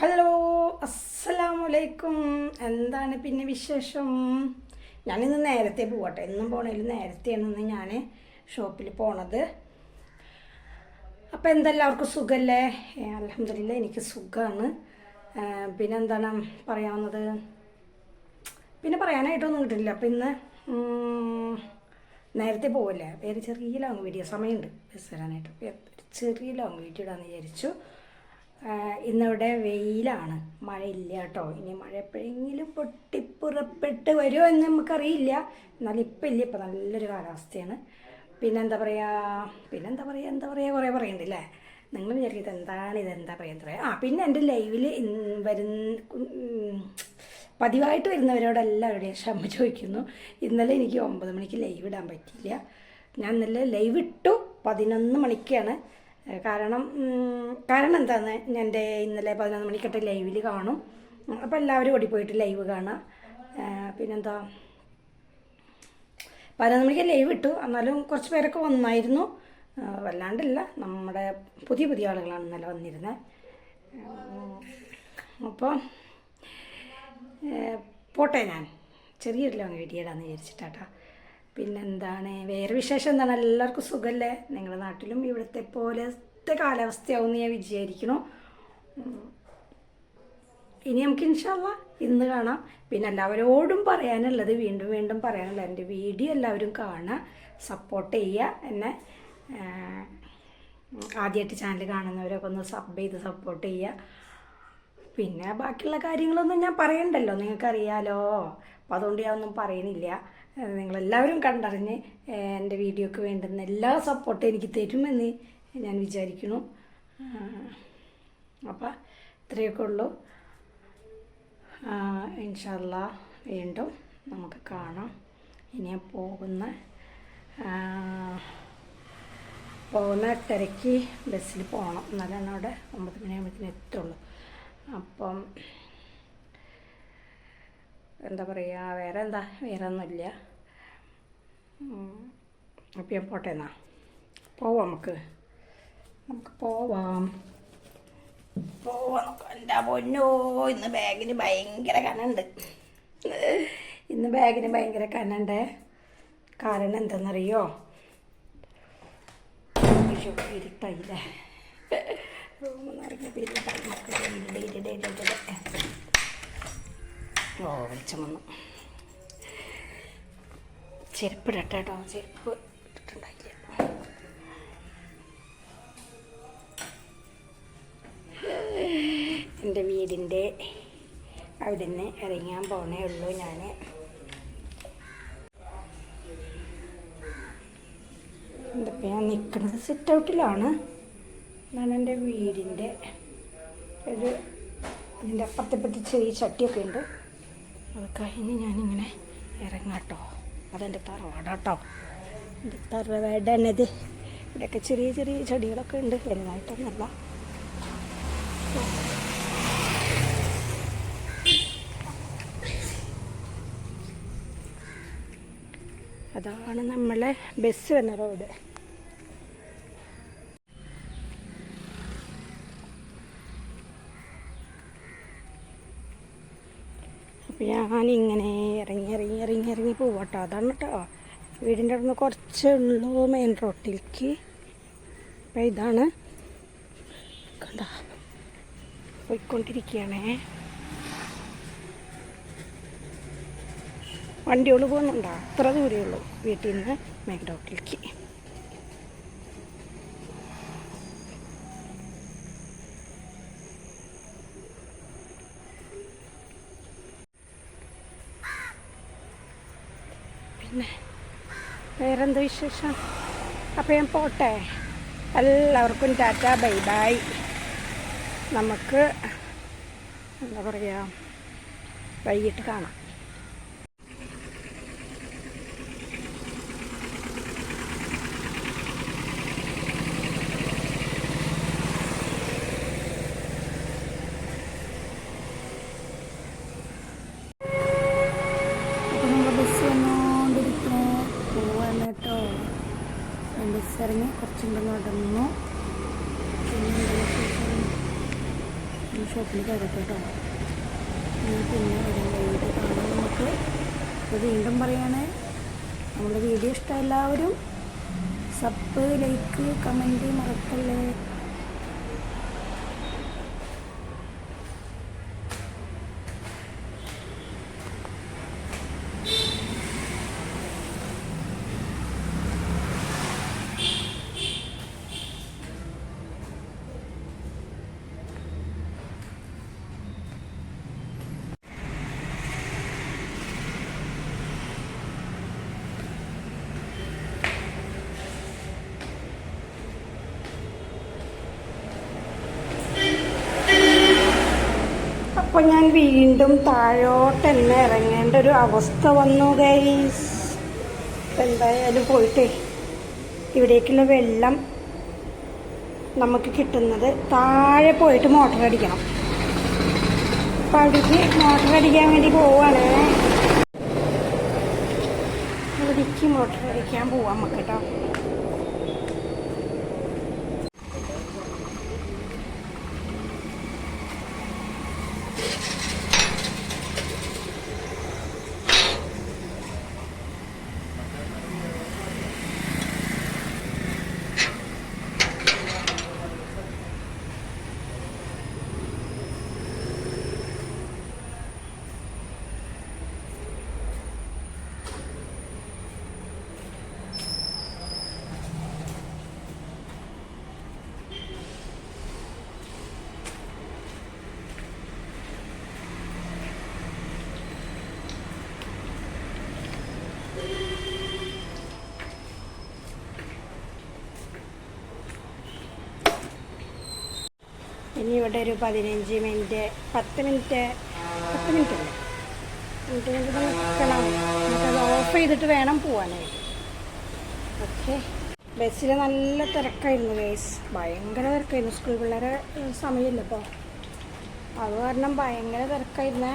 Hello അസ്സലാമലൈക്കും എന്താണ് പിന്നെ വിശേഷം? ഞാനിന്ന് നേരത്തെ പോകട്ടെ എന്നും പോണേലും നേരത്തെയാണ് ഞാൻ ഷോപ്പിൽ പോണത്. അപ്പോൾ എന്തെല്ലാവർക്കും സുഖമല്ലേ അലഹമില്ല എനിക്ക് സുഖമാണ് പിന്നെ എന്താണ് പറയാവുന്നത്? പിന്നെ പറയാനായിട്ടൊന്നും കിട്ടില്ല അപ്പം ഇന്ന് നേരത്തെ പോവല്ലേ? വേറെ ചെറിയ ലോങ് വീഡിയോ സമയമുണ്ട്. ബസ് വരാനായിട്ട്. ചെറിയ ലോങ് വീഡിയോ ഇടാന്ന് വിചാരിച്ചു. ഇന്നിവിടെ വെയിലാണ്. മഴയില്ല കേട്ടോ ഇനി മഴ എപ്പോഴെങ്കിലും പൊട്ടിപ്പുറപ്പെട്ട് വരുമോ എന്ന് നമുക്കറിയില്ല. എന്നാലും ഇപ്പം ഇല്ല. ഇപ്പം നല്ലൊരു കാലാവസ്ഥയാണ്. പിന്നെന്താ പറയുക പിന്നെന്താ പറയുക എന്താ പറയുക കുറേ പറയണ്ടല്ലേ? നിങ്ങൾ വിചാരിക്കുന്നത് എന്താണ് ഇത്? എന്താ പറയുക ആ പിന്നെ എന്റെ ലൈവിൽ വരുന്ന പതിവായിട്ട് വരുന്നവരോട് എല്ലാവരുടെയും ക്ഷമ ചോദിക്കുന്നു. ഇന്നലെ എനിക്ക് ഒമ്പത് മണിക്ക് ലൈവ് ഇടാൻ പറ്റിയില്ല. ഞാൻ ഇന്നലെ ലൈവ് ഇട്ടു. പതിനൊന്ന് മണിക്കാണ്. കാരണം കാരണം എന്താന്ന് എന്റെ ഇന്നലെ പതിനൊന്ന് മണിക്കട്ട് ലൈവിൽ കാണും. അപ്പോൾ എല്ലാവരും ഓടിപ്പോയിട്ട് ലൈവ് കാണാം. പിന്നെന്താ? പതിനൊന്ന് മണിക്ക് ലൈവ് ഇട്ടു. എന്നാലും കുറച്ച് പേരൊക്കെ വന്നായിരുന്നു. വല്ലാണ്ടില്ല. നമ്മുടെ പുതിയ പുതിയ ആളുകളാണ് ഇന്നലെ വന്നിരുന്നത് അപ്പോൾ പോട്ടെ ഞാൻ. ചെറിയൊരു ലോങ് വീഡിയോ ഇടാന്ന് വിചാരിച്ചിട്ടാട്ടാ. പിന്നെന്താണ്? വേറെ വിശേഷം എന്താണ്? എല്ലാവർക്കും സുഖമല്ലേ നിങ്ങളുടെ നാട്ടിലും ഇവിടുത്തെ പോലത്തെ കാലാവസ്ഥയാവും ഞാൻ വിചാരിക്കുന്നു. ഇനി നമുക്ക് ഇൻഷാല്ല ഇന്ന് കാണാം. പിന്നെ എല്ലാവരോടും പറയാനുള്ളത് വീണ്ടും വീണ്ടും പറയാനുള്ളത് എന്റെ വീഡിയോ എല്ലാവരും കാണുക സപ്പോർട്ട് ചെയ്യുക. എന്നെ ആദ്യമായിട്ട് ചാനൽ കാണുന്നവരൊക്കെ ഒന്ന് സബ് ചെയ്ത് സപ്പോർട്ട് ചെയ്യുക. പിന്നെ ബാക്കിയുള്ള കാര്യങ്ങളൊന്നും ഞാൻ പറയണ്ടല്ലോ. നിങ്ങൾക്കറിയാലോ. അപ്പം അതുകൊണ്ട് ഞാൻ ഒന്നും പറയണില്ല നിങ്ങളെല്ലാവരും കണ്ടറിഞ്ഞ് എന്റെ വീഡിയോക്ക് വേണ്ടുന്ന എല്ലാ സപ്പോർട്ടും എനിക്ക് തരുമെന്ന് ഞാൻ വിചാരിക്കുന്നു. അപ്പോൾ ഇത്രയൊക്കെ ഉള്ളൂ. ഇൻഷല്ല വീണ്ടും നമുക്ക് കാണാം. ഇനി പോകുന്ന പോകുന്ന തിരക്ക് ബസ്സിൽ പോകണം എന്നാലാണ് അവിടെ ഒമ്പത് മണിയാകുമ്പോഴത്തേന് എത്തുള്ളൂ. അപ്പം എന്താ പറയുക വേറെ എന്താ വേറെ ഒന്നുമില്ല അപ്പം ഞാൻ പോട്ടെ എന്നാ. പോവാം നമുക്ക്. നമുക്ക് പോവാം. പോവാം എന്റെ പൊന്നോ? ഇന്ന് ബാഗിന് ഭയങ്കര കനുണ്ട്. ഇന്ന് ബാഗിന് ഭയങ്കര കനുണ്ട്? കാരണം എന്താണെന്നറിയോ ഇരുട്ടായില്ലേ? ഇറങ്ങിയപ്പോൾ ഇരുട്ടായി. ഓ വെളിച്ചം വന്നു. ചെരുപ്പ് ഇടട്ടെ കേട്ടോ. ചെരുപ്പ് ഇട്ടിട്ടുണ്ടായില്ല എന്റെ വീടിന്റെ അവിടെ നിന്ന് ഇറങ്ങാൻ പോണേ ഉള്ളൂ ഞാൻ എന്താ ഞാൻ നിൽക്കുന്നത് സിറ്റ് ഔട്ടിലാണ് ഞാൻ എന്റെ വീടിന്റെ ഒരു ഇതിന്റെ അപ്പുറത്തെപ്പറ്റി ചെറിയ ചട്ടിയൊക്കെ ഉണ്ട്. അത് കഴിഞ്ഞ് ഞാനിങ്ങനെ ഇറങ്ങാട്ടോ അതെന്റെ തറവാടാട്ടോ. എന്റെ തറവാട് തറവാടാണിത് ഇവിടെയൊക്കെ ചെറിയ ചെറിയ ചെടികളൊക്കെ ഉണ്ട്. വലുതായിട്ടൊന്നുമല്ല. അതാണ് നമ്മളെ ബസ് വന്ന റോഡ്. അപ്പം ഞാനിങ്ങനെ ഇറങ്ങി ഇറങ്ങി ഇറങ്ങി ഇറങ്ങി പോവാട്ടോ. അതാണ് കേട്ടോ വീടിന്റെ അവിടെ നിന്ന് കുറച്ചേ ഉള്ളൂ മെയിൻ റോട്ടിലേക്ക് അപ്പം ഇതാണ്. കണ്ട. പോയിക്കൊണ്ടിരിക്കുകയാണേ വണ്ടികൾ പോകുന്നുണ്ടോ? അത്ര ദൂരമേ ഉള്ളൂ വീട്ടിൽ നിന്ന് മെയിൻ റോട്ടിലേക്ക് പിന്നെ വേറെന്താ വിശേഷം? അപ്പോൾ ഞാൻ പോട്ടെ. എല്ലാവർക്കും ടാറ്റ ബൈ ബൈ. നമുക്ക് എന്താ പറയുക വൈകിട്ട് കാണാം അപ്പോൾ നമ്മൾ ബസ് വന്നുകൊണ്ടിരിക്കുന്നു പോവാണ് കേട്ടോ ബസ് ഇറങ്ങി കുറച്ചുണ്ടെന്ന് നടന്നു. പിന്നെ? ഷോപ്പിൽ കയറട്ടെ കേട്ടോ. പിന്നെ വരാം വൈകിട്ട് കാണാൻ നമുക്ക്. അപ്പോൾ വീണ്ടും പറയാണ് നമ്മുടെ വീഡിയോ ഇഷ്ടം എല്ലാവരും സബ് ലൈക്ക് കമന്റ് മറക്കല്ലേ. അപ്പോൾ ഞാൻ വീണ്ടും താഴോട്ട് തന്നെ ഇറങ്ങേണ്ട ഒരു അവസ്ഥ വന്നു ഗൈസ് എന്തായാലും പോയിട്ടേ ഇവിടേക്കുള്ള വെള്ളം നമുക്ക് കിട്ടുന്നത് താഴെ പോയിട്ട് മോട്ടർ അടിക്കണം. അപ്പം അവിടേക്ക് മോട്ടർ അടിക്കാൻ വേണ്ടി പോവാണ്. ഇവിടേക്ക് മോട്ടർ അടിക്കാൻ പോവാം നമുക്ക് കേട്ടോ. ഇനി ഇവിടെ ഒരു പതിനഞ്ച് മിനിറ്റ് പത്ത് മിനിറ്റ് പത്ത് മിനിറ്റ് അല്ലേ? പത്ത് മിനിറ്റ് നിൽക്കണം. നമുക്കത് ഓഫ് ചെയ്തിട്ട് വേണം പോകാനായിട്ട് ഓക്കെ ബസ്സിൽ നല്ല തിരക്കായിരുന്നു ഗേസ് ഭയങ്കര തിരക്കായിരുന്നു. സ്കൂൾ പിള്ളേരെ സമയമില്ല ഇപ്പോൾ അത് കാരണം ഭയങ്കര തിരക്കായിരുന്നേ.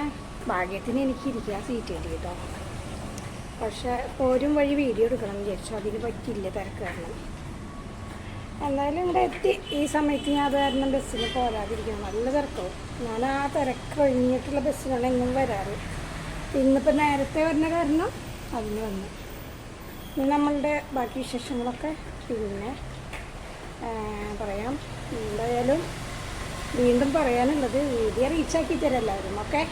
ഭാഗ്യത്തിന് എനിക്ക് സീറ്റ് കിട്ടി കേട്ടോ. പക്ഷെ പോരും വഴി വീഡിയോ എടുക്കണം വിചാരിച്ചു. അതിന് പറ്റില്ല തിരക്ക് കാരണം. എന്തായാലും ഇവിടെ എത്തി. ഈ സമയത്ത് ഞാൻ അത് ബസ്സിൽ പോരാതിരിക്കണം. നല്ല തിരക്കാവും. ഞാൻ ആ തിരക്ക് കഴിഞ്ഞിട്ടുള്ള ബസ്സിലാണ് എങ്ങും വരാറ്. ഇന്നിപ്പോൾ നേരത്തെ വരുന്ന കാരണം അതിന് വന്നു. ഇനി നമ്മളുടെ ബാക്കി വിശേഷങ്ങളൊക്കെ പിന്നെ പറയാം. എന്തായാലും വീണ്ടും പറയാനുള്ളത് വീഡിയോ റീച്ചാക്കി തരാം എല്ലാവരും. ഓക്കെ?